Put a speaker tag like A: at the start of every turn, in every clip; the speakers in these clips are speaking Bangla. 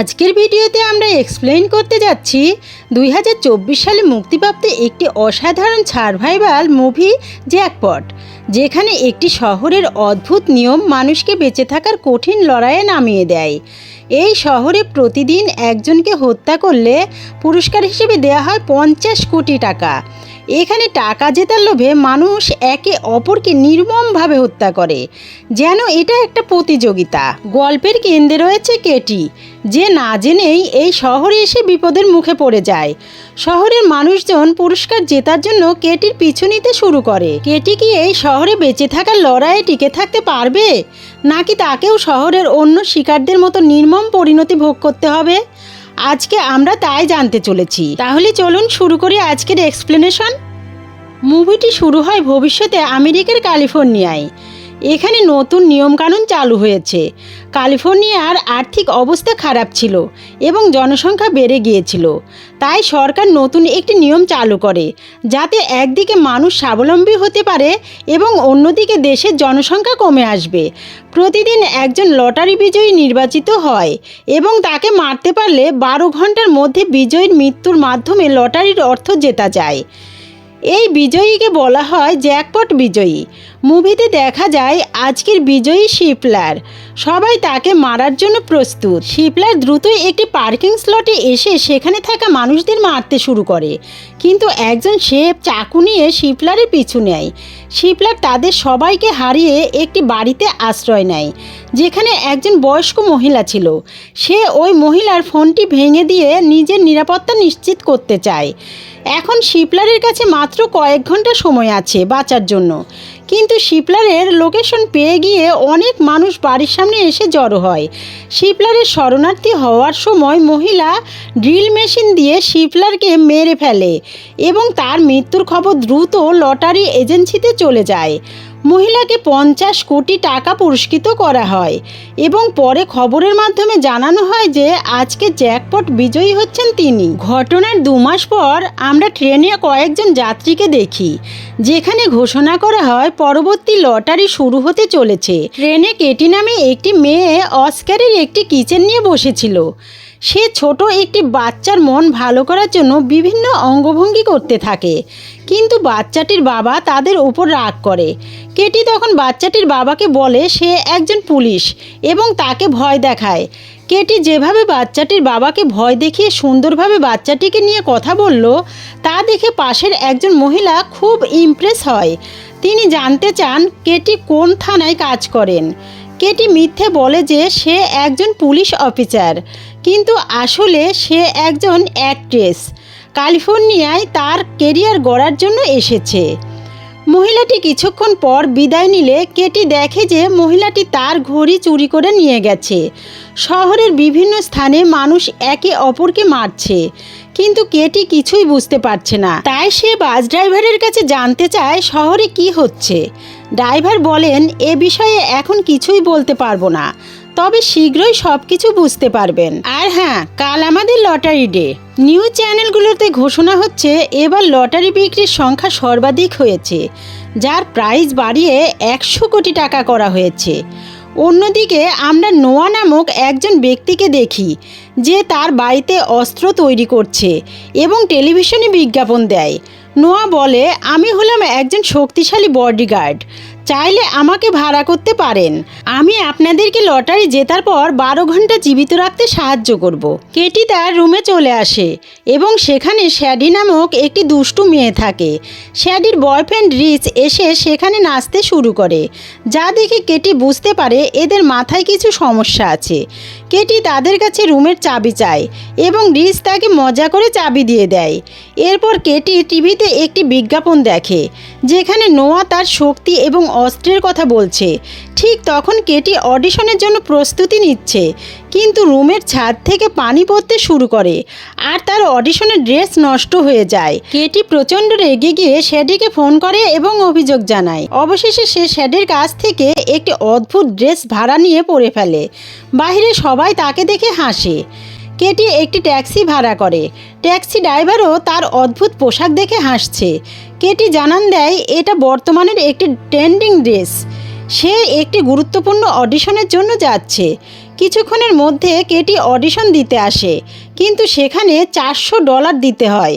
A: আজকের ভিডিওতে আমরা এক্সপ্লেইন করতে যাচ্ছি দুই হাজার চব্বিশ সালে মুক্তিপ্রাপ্ত একটি অসাধারণ সার্ভাইভাল মুভি জ্যাকপট যেখানে একটি শহরের অদ্ভুত নিয়ম মানুষকে বেঁচে থাকার কঠিন লড়াইয়ে নামিয়ে দেয়। এই শহরে প্রতিদিন একজনকে হত্যা করলে পুরস্কার হিসেবে দেওয়া হয় পঞ্চাশ কোটি টাকা। এখানে টাকা জেতার লোভে মানুষ একে অপরকে নির্মমভাবে হত্যা করে। যেন এটা একটা প্রতিযোগিতা। গল্পের কেন্দ্রে রয়েছে, কেটি? যে না জেনেই এই শহরে এসে বিপদের মুখে পড়ে যায়। শহরের মানুষজন পুরস্কার জেতার জন্য কেটির পিছু নিতে শুরু করে। কেটি কি এই শহরে বেঁচে থাকার লড়াইয়ে টিকে থাকতে পারবে? নাকি তাকেও শহরের অন্য শিকারদের মতো নির্মম পরিণতি ভোগ করতে হবে? আজকে আমরা তাই জানতে চলেছি। তাহলে চলুন শুরু করি আজকের এক্সপ্লেনেশন মুভিটি শুরু হয় ভবিষ্যতে আমেরিকার ক্যালিফোর্নিয়ায়। এখানে নতুন নিয়মকানুন চালু হয়েছে। ক্যালিফোর্নিয়ার আর্থিক অবস্থা খারাপ ছিল এবং জনসংখ্যা বেড়ে গিয়েছিল। তাই সরকার নতুন একটি নিয়ম চালু করে, যাতে একদিকে মানুষ স্বাবলম্বী হতে পারে এবং অন্যদিকে দেশের জনসংখ্যা কমে আসবে। প্রতিদিন একজন লটারি বিজয়ী নির্বাচিত হয় এবং তাকে মারতে পারলে বারো ঘণ্টার মধ্যে বিজয়ীর মৃত্যুর মাধ্যমে লটারির অর্থ জেতা যায়। এই বিজয়ীকে বলা হয় জ্যাকপট বিজয়ী। মুভিতে দেখা যায় আজকের বিজয়ী শিপলার। সবাই তাকে মারার জন্য প্রস্তুত। শিপলার দ্রুতই একটি পার্কিং স্লটে এসে সেখানে থাকা মানুষদের মারতে শুরু করে। কিন্তু একজন শেফ চাকু নিয়ে শিপলারের পিছু নেয়। শিপলার তাদের সবাইকে হারিয়ে একটি বাড়িতে আশ্রয় নেয়, যেখানে একজন বয়স্ক মহিলা ছিল। সে ওই মহিলার ফোনটি ভেঙে দিয়ে নিজের নিরাপত্তা নিশ্চিত করতে চায়। এখন শিপলারের কাছে মাত্র কয়েক ঘণ্টা সময় আছে বাঁচার জন্য। কিন্তু শিপলারের লোকেশন পেয়ে গিয়ে অনেক মানুষ বাড়ির সামনে এসে জড়ো হয়। শিপলারের শরণার্থী হওয়ার সময় মহিলা ড্রিল মেশিন দিয়ে শিপলারকে মেরে ফেলে এবং তার মৃত্যুর খবর দ্রুত লটারি এজেন্সিতে চলে যায়। মহিলাকে পঞ্চাশ কোটি টাকা পুরস্কৃত করা হয় এবং পরে খবরের মাধ্যমে জানানো হয় যে আজকে জ্যাকপট বিজয়ী হচ্ছেন তিনি। ঘটনার দু মাস পর আমরা ট্রেনে কয়েকজন যাত্রীকে দেখি, যেখানে ঘোষণা করা হয় পরবর্তী লটারি শুরু হতে চলেছে। ট্রেনে কেটি নামে একটি মেয়ে অস্কারের একটি কিচেন নিয়ে বসেছিল। সে ছোট একটি বাচ্চার মন ভালো করার জন্য বিভিন্ন অঙ্গভঙ্গি করতে থাকে। কিন্তু বাচ্চাটির বাবা তাদের উপর রাগ করে। কেটি তখন বাচ্চাটির বাবাকে বলে, সে একজন পুলিশ এবং তাকে ভয় দেখায়। কেটি যেভাবে বাচ্চাটির বাবাকে ভয় দেখিয়ে সুন্দরভাবে বাচ্চাটিকে নিয়ে কথা বলল, তা দেখে পাশের একজন মহিলা খুব ইমপ্রেস হয়। তিনি জানতে চান কেটি কোন থানায় কাজ করেন। কেটি মিথ্যে বলে যে সে একজন পুলিশ অফিসার, কিন্তু আসলে সে একজন অ্যাক্ট্রেস। ক্যালিফোর্নিয়ায় তার কেরিয়ার গড়ার জন্য এসেছে। মহিলাটি কিছুক্ষণ পর বিদায় নিলে কেটি দেখে যে মহিলাটি তার ঘড়ি চুরি করে নিয়ে গেছে। শহরের বিভিন্ন স্থানে মানুষ একে অপরকে মারছে, কিন্তু কেটি কিছুই বুঝতে পারছে না। তাই সে বাস ড্রাইভারের কাছে জানতে চায় শহরে কি হচ্ছে। ড্রাইভার বলেন, এ বিষয়ে এখন কিছুই বলতে পারব না। তবে শীঘ্রই সব কিছু বুঝতে পারবেন। আর হ্যাঁ কাল আমাদের লটারি ডে। নিউজ চ্যানেলগুলোতে ঘোষণা হচ্ছে, এবার লটারি বিক্রির সংখ্যা সর্বাধিক হয়েছে, যার প্রাইস বাড়িয়ে একশো কোটি টাকা করা হয়েছে। অন্যদিকে, আমরা নোয়া নামক একজন ব্যক্তিকে দেখি, যে তার বাড়িতে অস্ত্র তৈরি করছে এবং টেলিভিশনে বিজ্ঞাপন দেয়। নোয়া বলে, আমি হলাম একজন শক্তিশালী বডিগার্ড চাইলে আমাকে ভাড়া করতে পারেন। আমি আপনাদেরকে লটারি জেতার পর বারো ঘণ্টা জীবিত রাখতে সাহায্য করব। কেটি তার রুমে চলে আসে এবং সেখানে শ্যাডি নামক একটি দুষ্টু মেয়ে থাকে। শ্যাডির বয়ফ্রেন্ড রিচ এসে সেখানে নাচতে শুরু করে। যা দেখে কেটি বুঝতে পারে এদের মাথায় কিছু সমস্যা আছে। কেটি তাদের কাছে রুমের চাবি চায় এবং রিস তাকে মজা করে চাবি দিয়ে দেয়। এরপর কেটি টিভিতে একটি বিজ্ঞাপন দেখে, যেখানে নোয়া তার শক্তি এবং অস্ত্রের কথা বলছে। ঠিক তখন কেটি অডিশনের জন্য প্রস্তুতি নিচ্ছে। কিন্তু রুমের ছাদ থেকে পানি পড়তে শুরু করে আর তার অডিশনের ড্রেস নষ্ট হয়ে যায়। কেটি প্রচণ্ড রেগে গিয়ে শ্যাডিকে ফোন করে এবং অভিযোগ জানায়। অবশেষে সে শ্যাডের কাছ থেকে একটি অদ্ভুত ড্রেস ভাড়া নিয়ে পরে ফেলে। বাইরে সবাই তাকে দেখে হাসে। কেটি একটি ট্যাক্সি ভাড়া করে। ট্যাক্সি ড্রাইভারও তার অদ্ভুত পোশাক দেখে হাসছে। কেটি জানান দেয়, এটা বর্তমানের একটি ট্রেন্ডিং ড্রেস। সে একটি গুরুত্বপূর্ণ অডিশনের জন্য যাচ্ছে। কিছুক্ষণের মধ্যে কেটি অডিশন দিতে আসে, কিন্তু সেখানে চারশো ডলার দিতে হয়।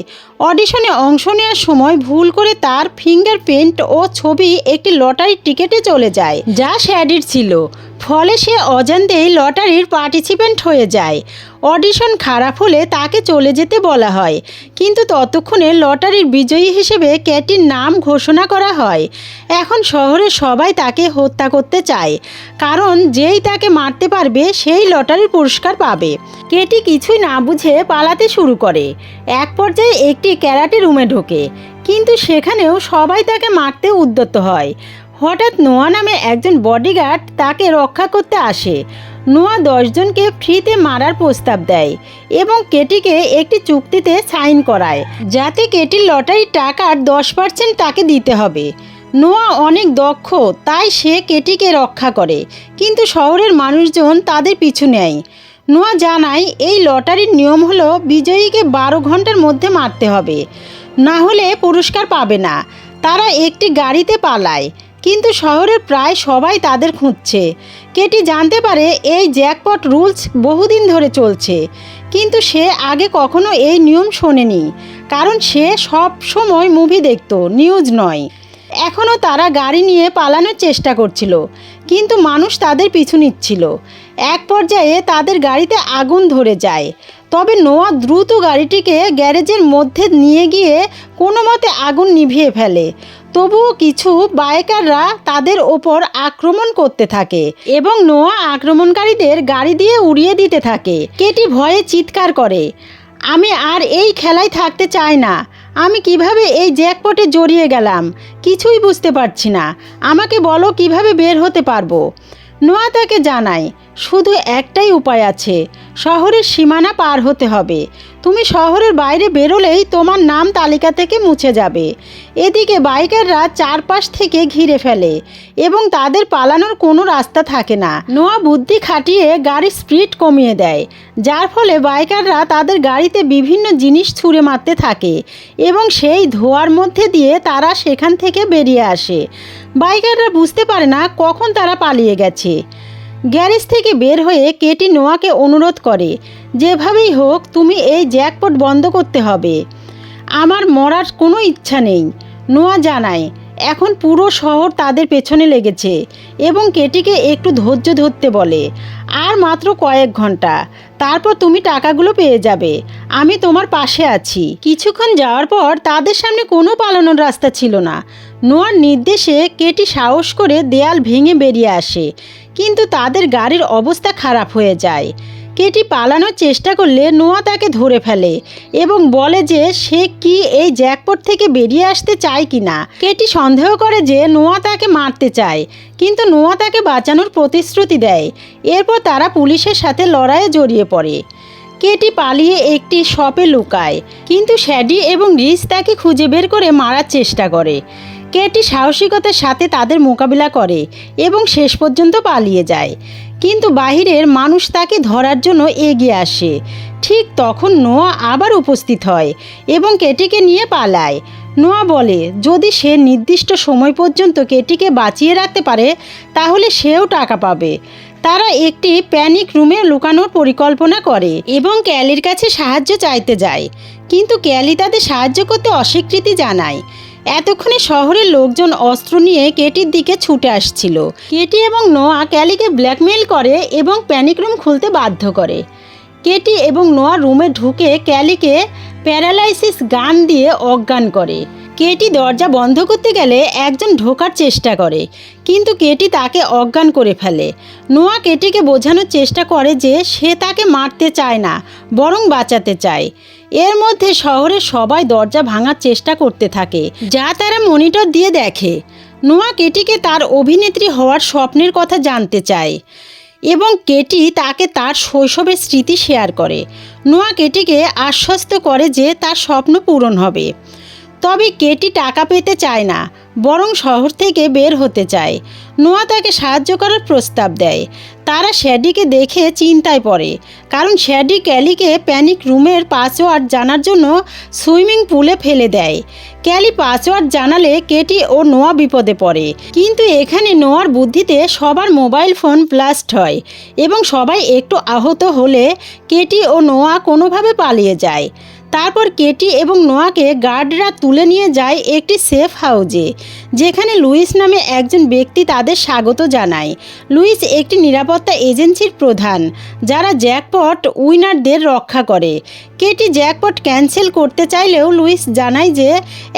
A: অডিশনে অংশ নেওয়ার সময় ভুল করে তার ফিঙ্গারপ্রিন্ট ও ছবি একটি লটারির টিকিটে চলে যায়, যা শ্যাডির ছিল। ফলে সে অজান্তেই লটারির পার্টিসিপেন্ট হয়ে যায়। অডিশন খারাপ হলে তাকে চলে যেতে বলা হয়। কিন্তু ততক্ষণে লটারির বিজয়ী হিসেবে ক্যাটির নাম ঘোষণা করা হয়। এখন শহরে সবাই তাকে হত্যা করতে চায়। কারণ যেই তাকে মারতে পারবে, সেই লটারির পুরস্কার পাবে। কেটি কিছুই না বুঝে পালাতে শুরু করে। এক পর্যায়ে একটি ক্যারাটে রুমে ঢোকে। কিন্তু সেখানেও সবাই তাকে মারতে উদ্যত হয়। হঠাৎ নোয়া নামে একজন বডিগার্ড তাকে রক্ষা করতে আসে। নোয়া দশজনকে ফ্রিতে মারার প্রস্তাব দেয় এবং কেটিকে একটি চুক্তিতে সাইন করায়, যাতে কেটির লটারির টাকার দশ পার্সেন্ট তাকে দিতে হবে। নোয়া অনেক দক্ষ, তাই সে কেটিকে রক্ষা করে, কিন্তু শহরের মানুষজন তাদের পিছু নেয়। নোয়া জানায়, এই লটারির নিয়ম হলো বিজয়ীকে বারো ঘণ্টার মধ্যে মারতে হবে। না হলে পুরস্কার পাবে না। তারা একটি গাড়িতে পালায়। কিন্তু শহরের প্রায় সবাই তাদের খুঁজছে। কেটি জানতে পারে এই জ্যাকপট রুলস বহুদিন ধরে চলছে। কিন্তু সে আগে কখনো এই নিয়ম শোনেনি, কারণ সে সব সময় মুভি দেখতো, নিউজ নয়। এখনও তারা গাড়ি নিয়ে পালানোর চেষ্টা করছিল, কিন্তু মানুষ তাদের পিছু নিচ্ছিল। এক পর্যায়ে তাদের গাড়িতে আগুন ধরে যায়, তবে নোয়া দ্রুত গাড়িটিকে গ্যারেজের মধ্যে নিয়ে গিয়ে কোনো মতে আগুন নিভিয়ে ফেলে। তবুও কিছু বাইকাররা তাদের ওপর আক্রমণ করতে থাকে এবং নোয়া আক্রমণকারীদের গাড়ি দিয়ে উড়িয়ে দিতে থাকে। কেটি ভয়ে চিৎকার করে, আমি আর এই খেলায় থাকতে চাই না। আমি কীভাবে এই জ্যাকপটে জড়িয়ে গেলাম? কিছুই বুঝতে পারছি না। আমাকে বলো কীভাবে বের হতে পারব? নোয়া তাকে জানায় শুধু একটাই উপায় আছে, শহরের সীমানা পার হতে হবে। তুমি শহরের বাইরে বেরোলেই তোমার নাম তালিকা থেকে মুছে যাবে। এদিকে বাইকাররা চারপাশ থেকে ঘিরে ফেলে এবং তাদের পালানোর কোনো রাস্তা থাকে না। নোয়া বুদ্ধি খাটিয়ে গাড়ির স্পিড কমিয়ে দেয়, যার ফলে বাইকাররা তাদের গাড়িতে বিভিন্ন জিনিস ছুঁড়ে মারতে থাকে এবং সেই ধোয়ার মধ্যে দিয়ে তারা সেখান থেকে বেরিয়ে আসে। বাইকাররা বুঝতে পারে না কখন তারা পালিয়ে গেছে। গ্যারেজ থেকে বের হয়ে কেটি নোয়াকে অনুরোধ করে, যেভাবেই হোক, তুমি এই জ্যাকপট বন্ধ করতে হবে। আমার মরার কোনো ইচ্ছা নেই। নোয়া জানায়, এখন পুরো শহর তাদের পেছনে লেগেছে এবং কেটিকে একটু ধৈর্য ধরতে বলে, আর মাত্র কয়েক ঘণ্টা। তারপর তুমি টাকাগুলো পেয়ে যাবে। আমি তোমার পাশে আছি। কিছুক্ষণ যাওয়ার পর তাদের সামনে কোনো পালানোর রাস্তা ছিল না। নোয়ার নির্দেশে কেটি সাহস করে দেয়াল ভেঙে বেরিয়ে আসে। কিন্তু তাদের গাড়ির অবস্থা খারাপ হয়ে যায়। কেটি পালানোর চেষ্টা করলে নোয়া তাকে ধরে ফেলে এবং বলে যে সে কি এই জ্যাকপট থেকে বেরিয়ে আসতে চায় কি না। কেটি সন্দেহ করে যে নোয়া তাকে মারতে চায়, কিন্তু নোয়া তাকে বাঁচানোর প্রতিশ্রুতি দেয়। এরপর তারা পুলিশের সাথে লড়াইয়ে জড়িয়ে পড়ে। কেটি পালিয়ে একটি শপে লুকায়, কিন্তু শ্যাডি এবং রিস তাকে খুঁজে বের করে মারার চেষ্টা করে। কেটি সাহসিকতার সাথে তাদের মোকাবিলা করে এবং শেষ পর্যন্ত পালিয়ে যায়। কিন্তু বাহিরের মানুষ তাকে ধরার জন্য এগিয়ে আসে। ঠিক তখন নোয়া আবার উপস্থিত হয় এবং কেটিকে নিয়ে পালায়। নোয়া বলে, যদি সে নির্দিষ্ট সময় পর্যন্ত কেটিকে বাঁচিয়ে রাখতে পারে, তাহলে সেও টাকা পাবে। তারা একটি প্যানিক রুমে লুকানোর পরিকল্পনা করে এবং ক্যালির কাছে সাহায্য চাইতে যায়। কিন্তু ক্যালি তাদের সাহায্য করতে অস্বীকৃতি জানায়। এতক্ষণে শহরের লোকজন অস্ত্র নিয়ে কেটির দিকে ছুটে আসছিল। কেটি এবং নোয়া ক্যালিকে ব্ল্যাকমেইল করে এবং প্যানিক রুম খুলতে বাধ্য করে। কেটি এবং নোয়া রুমে ঢুকে ক্যালিকে প্যারালাইসিস গান দিয়ে অজ্ঞান করে। কেটি দরজা বন্ধ করতে গেলে একজন ঢোকার চেষ্টা করে, কিন্তু কেটি তাকে অজ্ঞান করে ফেলে। নোয়া কেটিকে বোঝানোর চেষ্টা করে যে সে তাকে মারতে চায় না, বরং বাঁচাতে চায়। এর মধ্যে শহরের সবাই দরজা ভাঙার চেষ্টা করতে থাকে, যা তারা মনিটর দিয়ে দেখে। নোয়া কেটিকে তার অভিনেত্রী হওয়ার স্বপ্নের কথা জানতে চায় এবং কেটি তাকে তার শৈশবের স্মৃতি শেয়ার করে। নোয়া কেটিকে আশ্বস্ত করে যে তার স্বপ্ন পূরণ হবে। তবে কেটি টাকা পেতে চায় না, বরং শহর থেকে বের হতে চায়। নোয়া তাকে সাহায্য করার প্রস্তাব দেয়। তারা শ্যাডিকে দেখে চিন্তায় পড়ে, কারণ শ্যাডি ক্যালিকে প্যানিক রুমের পাসওয়ার্ড জানার জন্য সুইমিং পুলে ফেলে দেয়। ক্যালি পাসওয়ার্ড জানালে কেটি ও নোয়া বিপদে পড়ে। কিন্তু এখানে নোয়ার বুদ্ধিতে সবার মোবাইল ফোন ব্লাস্ট হয় এবং সবাই একটু আহত হলে কেটি ও নোয়া কোনোভাবে পালিয়ে যায়। তারপর কেটি এবং নোয়াকে গার্ডরা তুলে নিয়ে যায় একটি সেফ হাউজে, যেখানে লুইস নামে একজন ব্যক্তি তাদের স্বাগত জানায়। লুইস একটি নিরাপত্তা এজেন্সির প্রধান, যারা জ্যাকপট উইনারদের রক্ষা করে। কেটি জ্যাকপট ক্যান্সেল করতে চাইলেও লুইস জানায় যে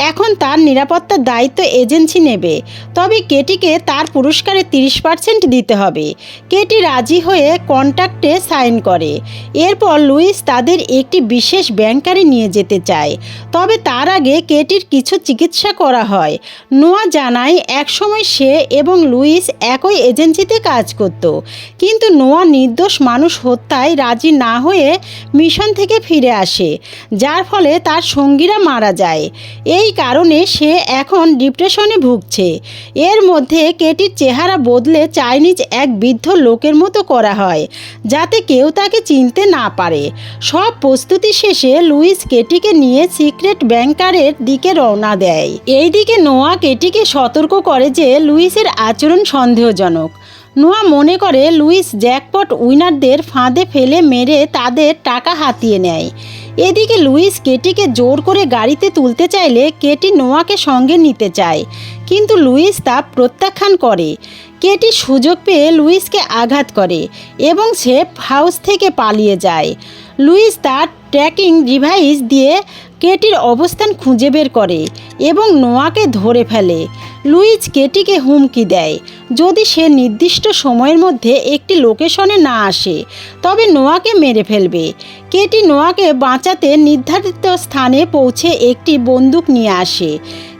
A: এখন তার নিরাপত্তার দায়িত্ব এজেন্সি নেবে, তবে কেটিকে তার পুরস্কারে তিরিশ পার্সেন্ট দিতে হবে। কেটি রাজি হয়ে কন্ট্রাক্টে সাইন করে। এরপর লুইস তাদের একটি বিশেষ ব্যাংকারে নিয়ে যেতে চায়। তবে তার আগে কেটির কিছু চিকিৎসা করা হয়। নোয়া জানায়, একসময় সে এবং লুইস একই এজেন্সিতে কাজ করত। কিন্তু নোয়া নির্দোষ মানুষ হত্যায় রাজি না হয়ে মিশন থেকে ফিরে আসে, যার ফলে তার সঙ্গীরা মারা যায়। এই কারণে সে এখন ডিপ্রেশনে ভুগছে। এর মধ্যে কেটির চেহারা বদলে চাইনিজ এক বৃদ্ধ লোকের মতো করা হয়, যাতে কেউ তাকে চিনতে না পারে। সব প্রস্তুতি শেষে লুইস কেটিকে নিয়ে সিক্রেট ব্যাংকারের দিকে রওনা দেয়। এই দিকে নোয়া কেটিকে সতর্ক করে যে লুইসের আচরণ সন্দেহজনক। নোয়া মনে করে লুইস জ্যাকপট উইনারদের ফাঁদে ফেলে মেরে তাদের টাকা হাতিয়ে নেয়। এদিকে লুইস কেটিকে জোর করে গাড়িতে তুলতে চাইলে কেটি নোয়াকে সঙ্গে নিতে চায়, কিন্তু লুইস তা প্রত্যাখ্যান করে। কেটি সুযোগ পেয়ে লুইসকে আঘাত করে এবং সে হাউস থেকে পালিয়ে যায়। লুইস তার ট্র্যাকিং ডিভাইস দিয়ে কেটির অবস্থান খুঁজে বের করে এবং নোয়াকে ধরে ফেলে। লুইস কেটিকে হুমকি দেয়। যদি সে নির্দিষ্ট সময়ের মধ্যে একটি লোকেশনে না আসে, তবে নোয়াকে মেরে ফেলবে। কেটি নোয়াকে বাঁচাতে নির্ধারিত স্থানে পৌঁছে একটি বন্দুক নিয়ে আসে।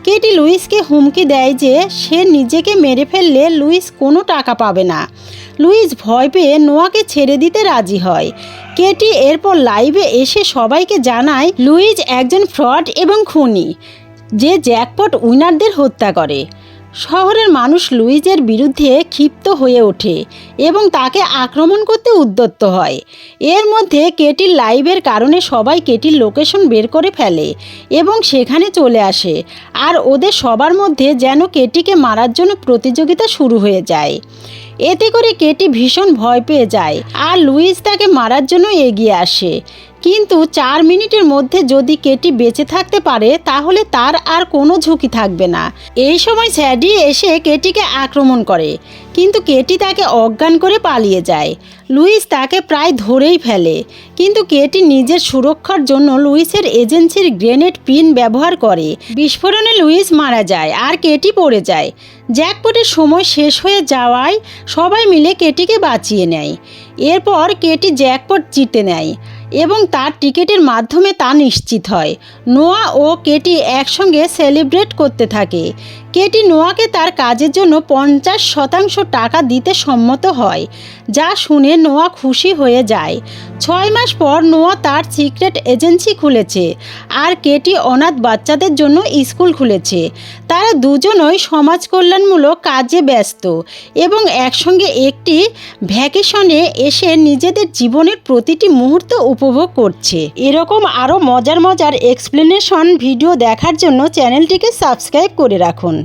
A: কেটি লুইসকে হুমকি দেয় যে সে নিজেকে মেরে ফেললে লুইস কোনো টাকা পাবে না। লুইস ভয় পেয়ে নোয়াকে ছেড়ে দিতে রাজি হয়। কেটি এরপর লাইভে এসে সবাইকে জানায়, লুইস একজন ফ্রড এবং খুনি, যে জ্যাকপট উইনারদের হত্যা করে। শহরের মানুষ লুইজের বিরুদ্ধে ক্ষিপ্ত হয়ে ওঠে এবং তাকে আক্রমণ করতে উদ্যত্ত হয়। এর মধ্যে কেটির লাইভের কারণে সবাই কেটির লোকেশন বের করে ফেলে এবং সেখানে চলে আসে আর ওদের সবার মধ্যে যেন কেটিকে মারার জন্য প্রতিযোগিতা শুরু হয়ে যায়। এতে করে কেটি ভীষণ ভয় পেয়ে যায় আর লুইস তাকে মারার জন্য এগিয়ে আসে। কিন্তু চার মিনিটের মধ্যে যদি কেটি বেঁচে থাকতে পারে, তাহলে তার আর কোনো ঝুঁকি থাকবে না। এই সময় স্যাডি এসে কেটিকে আক্রমণ করে, কিন্তু কেটি তাকে অজ্ঞান করে পালিয়ে যায়। লুইস তাকে প্রায় ধরেই ফেলে, কিন্তু কেটি নিজের সুরক্ষার জন্য লুইসের এজেন্সির গ্রেনেড পিন ব্যবহার করে। বিস্ফোরণে লুইস মারা যায় আর কেটি পড়ে যায়। জ্যাকপটের সময় শেষ হয়ে যাওয়ায় সবাই মিলে কেটিকে বাঁচিয়ে নেয়। এরপর কেটি জ্যাকপট জিতে নেয়। এবং তার টিকিটের মাধ্যমে তা নিশ্চিত হয়। নোয়া ও কেটি একসঙ্গে সেলিব্রেট করতে থাকে। কেটি নোয়াকে তার কাজের জন্য পঞ্চাশ শতাংশ টাকা দিতে সম্মত হয়, যা শুনে নোয়া খুশি হয়ে যায়। ছয় মাস পর নোয়া তার সিক্রেট এজেন্সি খুলেছে আর কেটি অনাথ বাচ্চাদের জন্য স্কুল খুলেছে। তারা দুজনই সমাজ কল্যাণমূলক কাজে ব্যস্ত এবং একসঙ্গে একটি ভ্যাকেশনে এসে নিজেদের জীবনের প্রতিটি মুহূর্ত উপভোগ করছে। এরকম আরও মজার মজার এক্সপ্লেনেশন ভিডিও দেখার জন্য চ্যানেলটিকে সাবস্ক্রাইব করে রাখুন।